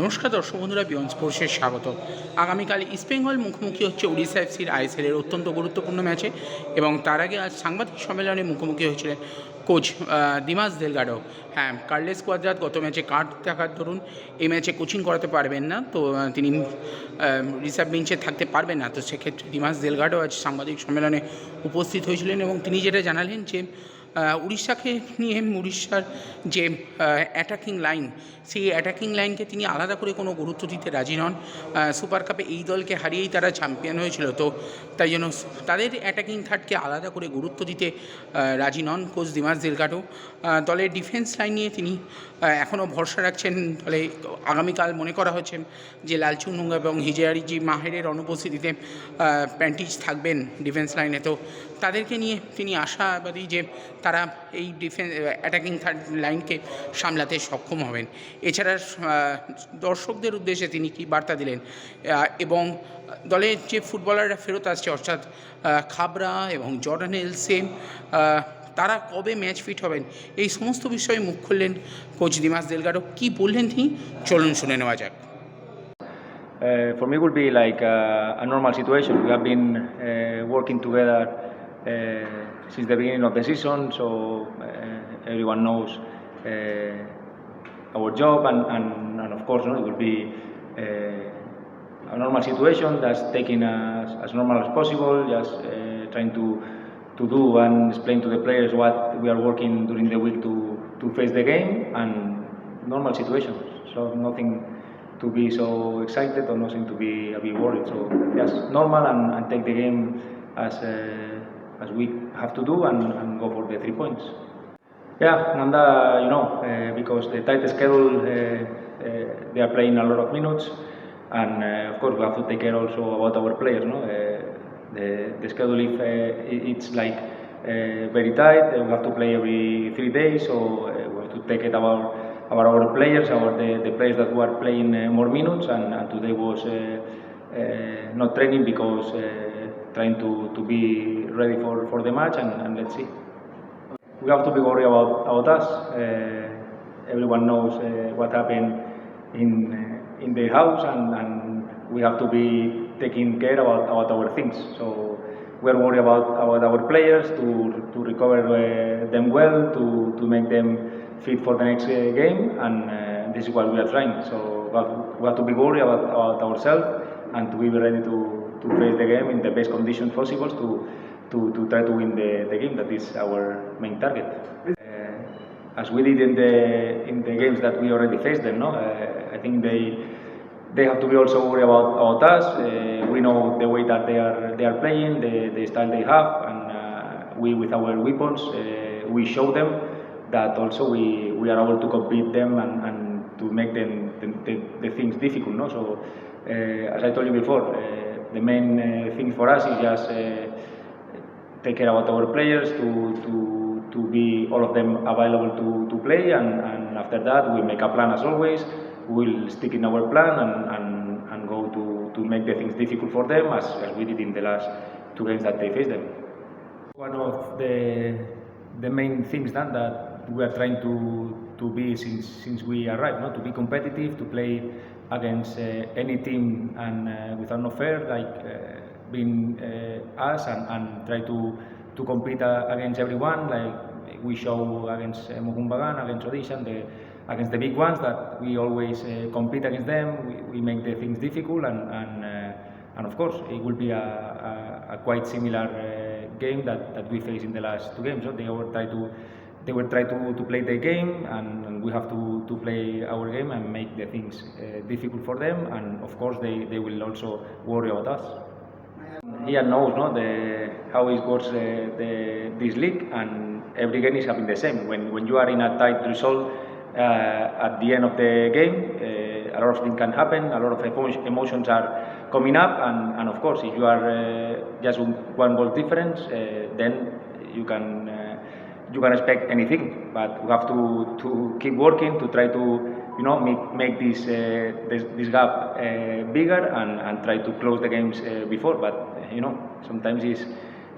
নমস্কার দর্শক বন্ধুরা বিয়ন স্পোর্টসের স্বাগত। আগামীকাল ইস্টবেঙ্গল মুখোমুখি হচ্ছে উড়িষ্যা এফসির আইএসএলের অত্যন্ত গুরুত্বপূর্ণ ম্যাচে এবং তার আগে আজ সাংবাদিক সম্মেলনে মুখোমুখি হয়েছিলেন কোচ দিমাস দেলগাডো হ্যাঁ কার্লেস কোয়াদ্রাত গত ম্যাচে কার্ড থাকার দরুন এই ম্যাচে কোচিং করাতে পারবেন না, তো তিনি রিসার্ভ বেঞ্চে থাকতে পারবেন না। তো সেক্ষেত্রে দিমাস দেলগাডো আজ সাংবাদিক সম্মেলনে উপস্থিত হয়েছিলেন এবং তিনি যেটা জানালেন যে উড়িষ্যাকে নিয়ে উড়িষ্যার যে অ্যাটাকিং লাইন সেই অ্যাটাকিং লাইনকে তিনি আলাদা করে কোনো গুরুত্ব দিতে রাজি নন। সুপার কাপে এই দলকে হারিয়েই তারা চ্যাম্পিয়ন হয়েছিল, তো তাই জন্য তাদের অ্যাটাকিং থার্ডকে আলাদা করে গুরুত্ব দিতে রাজি নন কোচ দিমাস দিলগাটো দলের ডিফেন্স লাইন নিয়ে তিনি এখনও ভরসা রাখছেন। দলে আগামীকাল মনে করা হচ্ছে যে লালচুনুঙ্গা এবং হিজিয়ারিজি মাহেরের অনুপস্থিতিতে প্যান্টিজ থাকবেন ডিফেন্স লাইনে তো তাদেরকে নিয়ে তিনি আশাবাদী যে তারা এই ডিফেন্স অ্যাটাকিং থার্ড লাইনকে সামলাতে সক্ষম হবেন। এছাড়া দর্শকদের উদ্দেশ্যে তিনি কি বার্তা দিলেন? এবং দলের যে ফুটবলাররা ফেরত আসছে অর্থাৎ খাবরা এবং জর্ডান এলসে তারা কবে ম্যাচ ফিট হবেন? এই সমস্ত বিষয়ে মুখ খুললেন কোচ দিমাস দেলগাডো কি বললেন তিনি? চলুন শুনে নেওয়া যাক। Uh, for me, it will be like a, a normal situation. We have been uh, working together uh, since the beginning of the season, so uh, everyone knows uh, our job, and, and, and of course, no, it will be a normal situation that's taking as, as normal as possible, just trying to to do and explain to the players what we are working during the week to, to face the game and normal situation. So nothing to be so excited or nothing to be a bit worried. So just normal and, and take the game as uh, as we have to do and, and go for the three points. Yeah, Nanda, you know, uh, because the tight schedule, uh, uh, they are playing a lot of minutes, and of course we have to take care also about our players. No, the, the schedule if it's like very tight, we have to play every three days, so we have to take it about about our players, about the, the players that were playing uh, more minutes, and, and today was uh, uh, not training because trying to, to be ready for, for the match, and, and let's see we have to be worried about, about us. Uh, everyone knows uh, what happened in uh, in the house, and, and we have to be taking care about, about our things. So we are worried about, about our players to to recover uh, them well, to, to make them fit for the next uh, game, and uh, this is what we are trying. So we have, we have to be worried about, about ourselves and to be ready to, to face the game in the best conditions possible to to, to try to win the, the game. That is our main target. Uh, as we did in the in the games that we already faced them, no, uh, I think they they have to be also worried about, about us. Uh, we know the way that they are they are playing, the, the style they have, and uh, we with our weapons uh, we show them that also we, we are able to compete them and, and to make them the, the, the things difficult. No, so uh, as I told you before, uh, the main uh, thing for us is just. Uh, take care about our players to, to, to be all of them available to, to play and, and after that we make a plan as always we'll stick in our plan and, and, and go to, to make the things difficult for them as, as we did in the last two games that they faced them one of the the main things that, that we are trying to to be since since we arrived no? to be competitive to play against uh, any team and uh, without no fear like uh, being us and, and try to to compete against everyone like we show against uh, Mohumbagan, against Odisha, the, against the big ones that we always compete against them. We, we make the things difficult and and, and of course it will be a, a, a quite similar game that, that we faced in the last two games. So they will try to they will try to, to play their game and, we have to, to play our game and make the things uh, difficult for them and of course they, they will also worry about us. Ian knows no, the, how it works uh, the, this league, and every game is having the same. When, when you are in a tight result uh, at the end of the game, uh, a lot of things can happen, a lot of emo- emotions are coming up, and, and of course, if you are uh, just one goal difference, uh, then you can you can expect anything. But we have to, to keep working to try to you know make, make this, uh, this this gap uh, bigger and, and try to close the games uh, before. But you know sometimes it's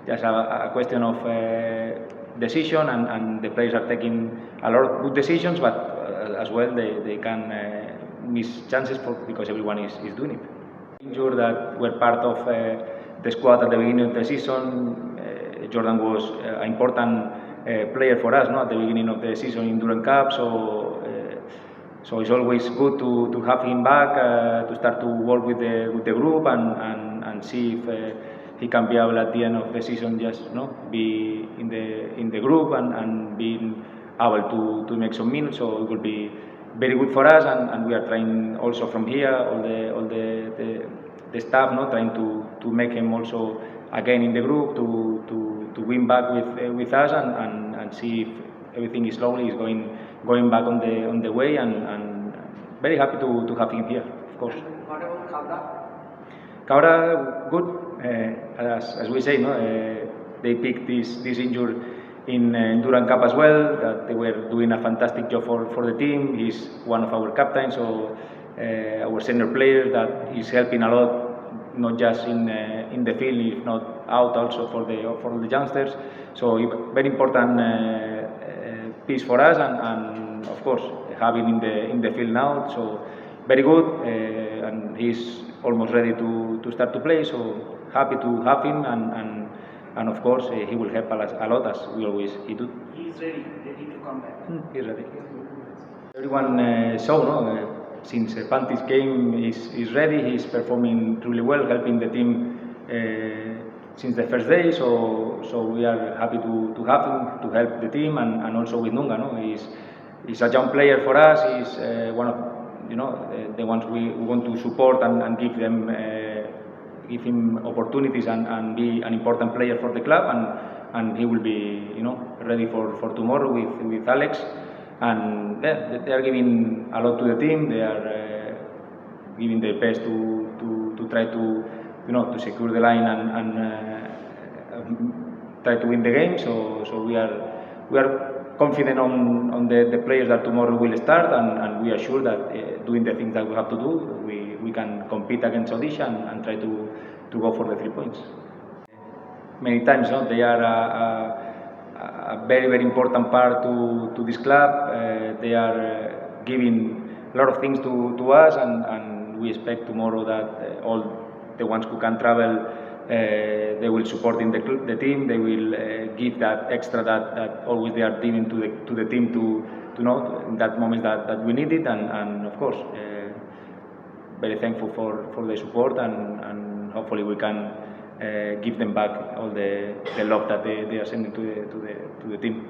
just a, a question of uh, decision and, and the players are taking a lot of good decisions, but uh, as well they, they can uh, miss chances for, because everyone is, is doing it. Injured that were part of the squad at the beginning of the season. Jordan was an important player for us no, at the beginning of the season in Durand Cup, so uh, so it's always good to, to have him back, uh, to start to work with the with the group and, and, and see if uh, he can be able at the end of the season just know, be in the in the group and, and being able to, to make some minutes. So it will be very good for us, and, and we are trying also from here all the all the, the, the staff, no, trying to, to make him also again in the group to, to, to win back with uh, with us and, and, and see if everything is slowly is going going back on the on the way and, and very happy to, to have him here, of course. What about Kavda? Cabra, good. Uh, as, as we say, no, uh, they picked this, this injury in uh, Durand Cup as well. That they were doing a fantastic job for, for the team. He's one of our captains, so uh, our senior player that is helping a lot, not just in uh, in the field, if not out, also for the for the youngsters. So very important uh, uh, piece for us, and, and of course having in the in the field now. So very good, uh, and he's almost ready to, to start to play. So happy to have him, and and, and of course uh, he will help us a lot as we always he do. He is ready, ready to come back. He's ready. Everyone uh, saw, no? Since uh, Pantis came, he's, he's ready. He's performing really well, helping the team uh, since the first day. So, so we are happy to, to have him to help the team, and, and also with Nunga. No, he's, he's a young player for us. He's uh, one of you know the, the ones we, we want to support and, and give them. Uh, give him opportunities and, and be an important player for the club and, and he will be you know ready for, for tomorrow with, with Alex and yeah, they, are giving a lot to the team they are uh, giving their best to, to, to try to you know to secure the line and, and uh, um, try to win the game so, so we are we are confident on, on the, the players that tomorrow will start and, and we are sure that uh, doing the things that we have to do we, we can compete against Odisha and, and try to, to go for the three points. Many times no, they are a, very very important part to, to this club. Uh, they are uh, giving a lot of things to, to us and, and we expect tomorrow that uh, all the ones who can travel uh, they will support in the, the team. They will uh, give that extra that, that always they are giving to the to the team to to know that moment that, that we need it. And, and of course, uh, very thankful for, for the support and, and hopefully we can Uh, give them back all the, the love that they, they are sending to the, to the, to the team.